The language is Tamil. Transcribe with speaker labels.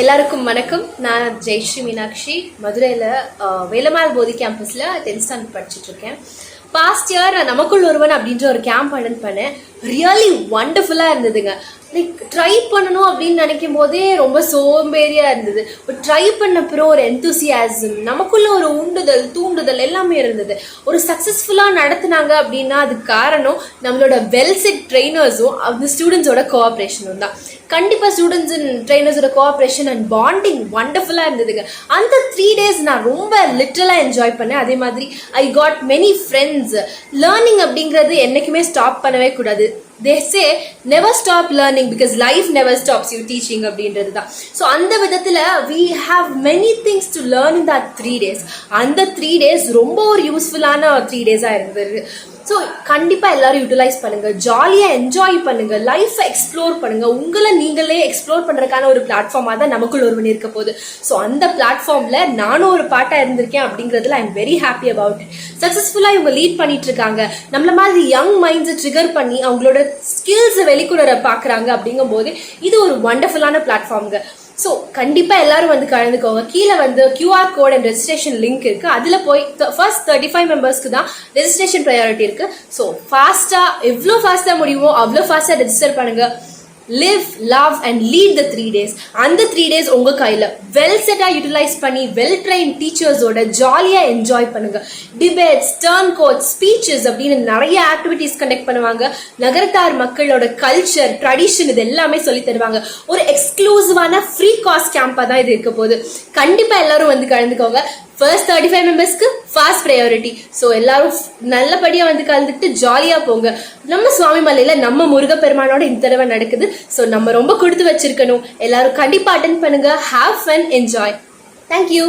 Speaker 1: எல்லாருக்கும் வணக்கம். நான் ஜெயஸ்ரீ மீனாட்சி. மதுரையில் வேலமால் போதி கேம்பஸில் டென்த் ஸ்டாண்டர்ட் படிச்சுட்ருக்கேன் பாஸ்ட் இயர் நமக்குள் ஒருவன் அப்படின்ற ஒரு கேம்ப் அட்டன் பண்ணேன். ரியலி வண்டர்ஃபுல்லாக இருந்ததுங்க. லைக் ட்ரை பண்ணணும் அப்படின்னு நினைக்கும் போதே ரொம்ப சோம்பேறியாக இருந்தது. பட் ட்ரை பண்ண பிறகு ஒரு எந்தூசியாசம் நமக்குள்ள ஒரு உண்டுதல் தூண்டுதல் எல்லாமே இருந்தது. ஒரு சக்ஸஸ்ஃபுல்லாக நடத்துனாங்க அப்படின்னா அது காரணம் நம்மளோட வெல் செட் ட்ரெயினர்ஸும் அந்த ஸ்டூடெண்ட்ஸோட கோஆப்ரேஷனும் தான். கண்டிப்பாக ஸ்டூடெண்ட்ஸ் அண்ட் ட்ரெயினர்ஸோட கோஆப்ரேஷன் அண்ட் பாண்டிங் வண்டர்ஃபுல்லாக இருந்ததுங்க. அந்த த்ரீ டேஸ் நான் ரொம்ப லிட்டலாக என்ஜாய் பண்ணேன். அதே மாதிரி I got many friends learning அப்படிங்கிறது என்றைக்குமே ஸ்டாப் பண்ணவே கூடாது. They say never stop learning because life never stops you teaching அப்படின்றது தான் ஸோ அந்த விதத்தில் we have many things to learn in that three days அந்த த்ரீ டேஸ் ரொம்ப ஒரு யூஸ்ஃபுல்லான த்ரீ டேஸாக இருந்தது. ஸோ கண்டிப்பாக எல்லாரும் யூட்டிலைஸ் பண்ணுங்க. ஜாலியாக என்ஜாய் பண்ணுங்க. லைஃப்பை எக்ஸ்ப்ளோர் பண்ணுங்க. உங்களை நீங்களே எக்ஸ்ப்ளோர் பண்ணுறதுக்கான ஒரு பிளாட்ஃபார்மாக தான் நமக்குள்ள ஒருவன் இருக்க போகுது. ஸோ அந்த பிளாட்ஃபார்மில் நானும் ஒரு பாட்டாக இருந்திருக்கேன் அப்படிங்கிறதுல I am very happy about it சக்ஸஸ்ஃபுல்லாக இவங்க லீட் பண்ணிட்டு இருக்காங்க. நம்மள மாதிரி யங் மைண்ட்ஸை ட்ரிகர் பண்ணி அவங்களோட ஸ்கில்ஸை வெளிக்கொணர பார்க்குறாங்க அப்படிங்கும்போது இது ஒரு வண்டர்ஃபுல்லான பிளாட்ஃபார்ம்ங்க ஸோ கண்டிப்பாக எல்லாரும் வந்து கலந்துக்கோங்க. கீழே வந்து QR code and registration link இருக்கு. அதில் போய் ஃபர்ஸ்ட் தேர்ட்டி ஃபைவ் மெம்பர்ஸ்க்கு தான் ரெஜிஸ்ட்ரேஷன் ப்ரையாரிட்டி இருக்கு. ஸோ ஃபாஸ்ட்டாக எவ்வளோ ஃபாஸ்ட்டாக முடியுமோ அவ்வளோ ஃபாஸ்ட்டாக ரெஜிஸ்டர் பண்ணுங்க. Live love and lead the three days அந்த த்ரீ டேஸ் உங்கள் கையில் வெல் செட்டாக யூட்டிலைஸ் பண்ணி வெல் ட்ரெயின் டீச்சர்ஸோட ஜாலியாக என்ஜாய் பண்ணுங்கள் டிபேட்ஸ் டர்ன் கோட் ஸ்பீச்சஸ் அப்படின்னு நிறைய ஆக்டிவிட்டீஸ் கண்டக்ட் பண்ணுவாங்க. நகரத்தார் மக்களோட கல்ச்சர் ட்ரெடிஷன் இது எல்லாமே சொல்லி தருவாங்க. ஒரு எக்ஸ்க்ளூசிவான ஃப்ரீ காஸ்ட் கேம்பாக தான் இது இருக்க போகுது. கண்டிப்பாக எல்லாரும் வந்து கலந்துக்கோங்க. ஃபர்ஸ்ட் தேர்ட்டி ஃபைவ் மெம்பர்ஸ்க்கு ஃபாஸ்ட் ப்ரையாரிட்டி ஸோ எல்லாரும் நல்லபடியாக வந்து கலந்துக்கிட்டு ஜாலியாக போங்க. நம்ம சுவாமி மலையில் நம்ம முருகப்பெருமானோட இந்த தடவை நடக்குது. ஸோ நம்ம ரொம்ப கொடுத்து வச்சிருக்கணும். எல்லாரும் கண்டிப்பாக அட்டன் பண்ணுங்க. Have fun enjoy thank you